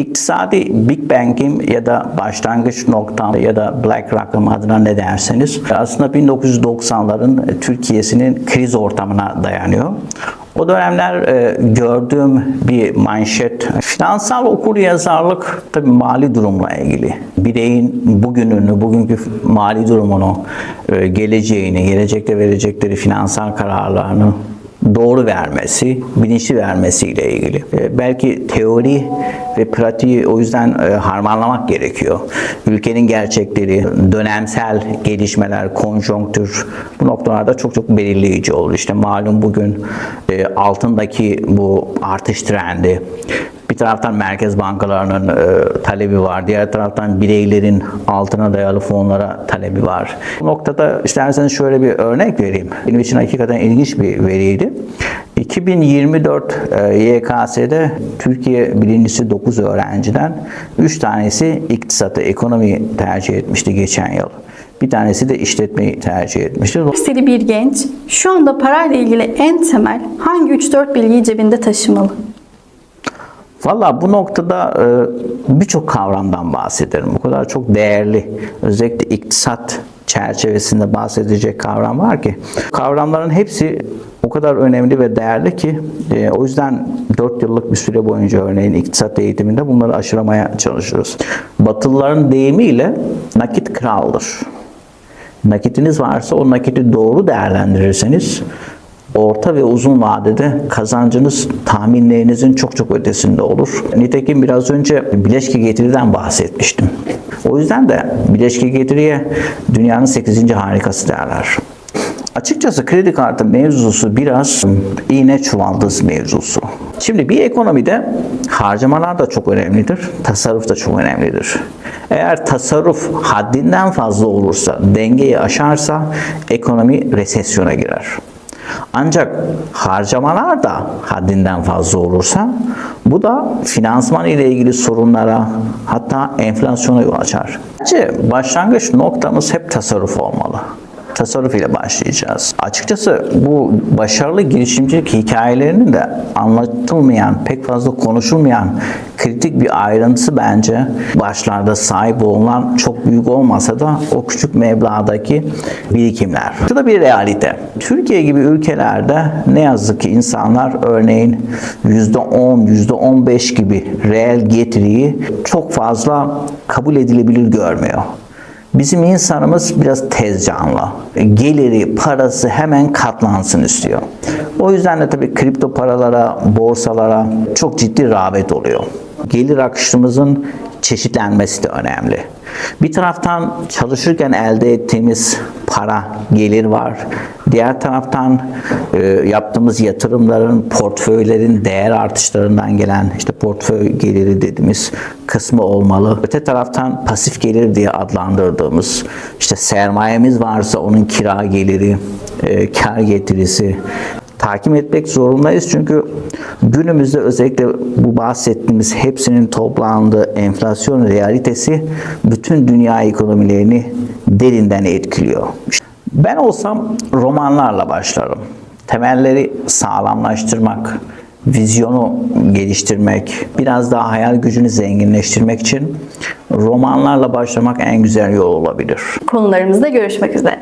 İktisadi Big Bang'im ya da başlangıç noktam ya da Black Rock'ım adına ne derseniz aslında 1990'ların Türkiye'sinin kriz ortamına dayanıyor. O dönemler e, gördüğüm bir manşet finansal okur yazarlık tabii mali durumla ilgili. Bireyin bugününü, bugünkü mali durumunu, e, geleceğini, gelecekte verecekleri finansal kararlarını doğru vermesi, bilinçli vermesiyle ilgili. E, belki teori ve pratiği o yüzden e, harmanlamak gerekiyor. Ülkenin gerçekleri, dönemsel gelişmeler, konjonktür bu noktalarda çok çok belirleyici olur. İşte malum bugün e, altındaki bu artış trendi, bir taraftan merkez bankalarının e, talebi var, diğer taraftan bireylerin altına dayalı fonlara talebi var. Bu noktada isterseniz şöyle bir örnek vereyim. Benim için hakikaten ilginç bir veriydi. 2024 e, YKS'de Türkiye birincisi 9 öğrenciden 3 tanesi iktisatı, ekonomi tercih etmişti geçen yıl. Bir tanesi de işletmeyi tercih etmişti. Liseli bir genç şu anda parayla ilgili en temel hangi 3-4 bilgiyi cebinde taşımalı? Valla bu noktada e, birçok kavramdan bahsederim. O kadar çok değerli, özellikle iktisat çerçevesinde bahsedecek kavram var ki. Kavramların hepsi o kadar önemli ve değerli ki e, o yüzden 4 yıllık bir süre boyunca örneğin iktisat eğitiminde bunları aşılamaya çalışıyoruz. Batılıların deyimiyle nakit kraldır. Nakitiniz varsa o nakiti doğru değerlendirirseniz orta ve uzun vadede kazancınız tahminlerinizin çok çok ötesinde olur. Nitekim biraz önce bileşke getiriden bahsetmiştim. O yüzden de bileşke getiriye dünyanın 8. harikası derler. Açıkçası kredi kartı mevzusu biraz iğne çuvaldız mevzusu. Şimdi bir ekonomide harcamalar da çok önemlidir, tasarruf da çok önemlidir. Eğer tasarruf haddinden fazla olursa, dengeyi aşarsa ekonomi resesyona girer. Ancak harcamalar da haddinden fazla olursa bu da finansman ile ilgili sorunlara hatta enflasyona yol açar. Bence başlangıç noktamız hep tasarruf olmalı tasarruf ile başlayacağız. Açıkçası bu başarılı girişimcilik hikayelerinin de anlatılmayan, pek fazla konuşulmayan kritik bir ayrıntısı bence başlarda sahip olunan çok büyük olmasa da o küçük meblağdaki birikimler. Şu da bir realite. Türkiye gibi ülkelerde ne yazık ki insanlar örneğin %10, %15 gibi reel getiriyi çok fazla kabul edilebilir görmüyor. Bizim insanımız biraz tez canlı. Geliri, parası hemen katlansın istiyor. O yüzden de tabii kripto paralara, borsalara çok ciddi rağbet oluyor. Gelir akışımızın çeşitlenmesi de önemli. Bir taraftan çalışırken elde ettiğimiz para, gelir var. Diğer taraftan e, yaptığımız yatırımların, portföylerin değer artışlarından gelen işte portföy geliri dediğimiz kısmı olmalı. Öte taraftan pasif gelir diye adlandırdığımız işte sermayemiz varsa onun kira geliri, e, kar getirisi, takip etmek zorundayız. Çünkü günümüzde özellikle bu bahsettiğimiz hepsinin toplandığı enflasyon realitesi bütün dünya ekonomilerini derinden etkiliyor. Ben olsam romanlarla başlarım. Temelleri sağlamlaştırmak, vizyonu geliştirmek, biraz daha hayal gücünü zenginleştirmek için romanlarla başlamak en güzel yol olabilir. Konularımızda görüşmek üzere.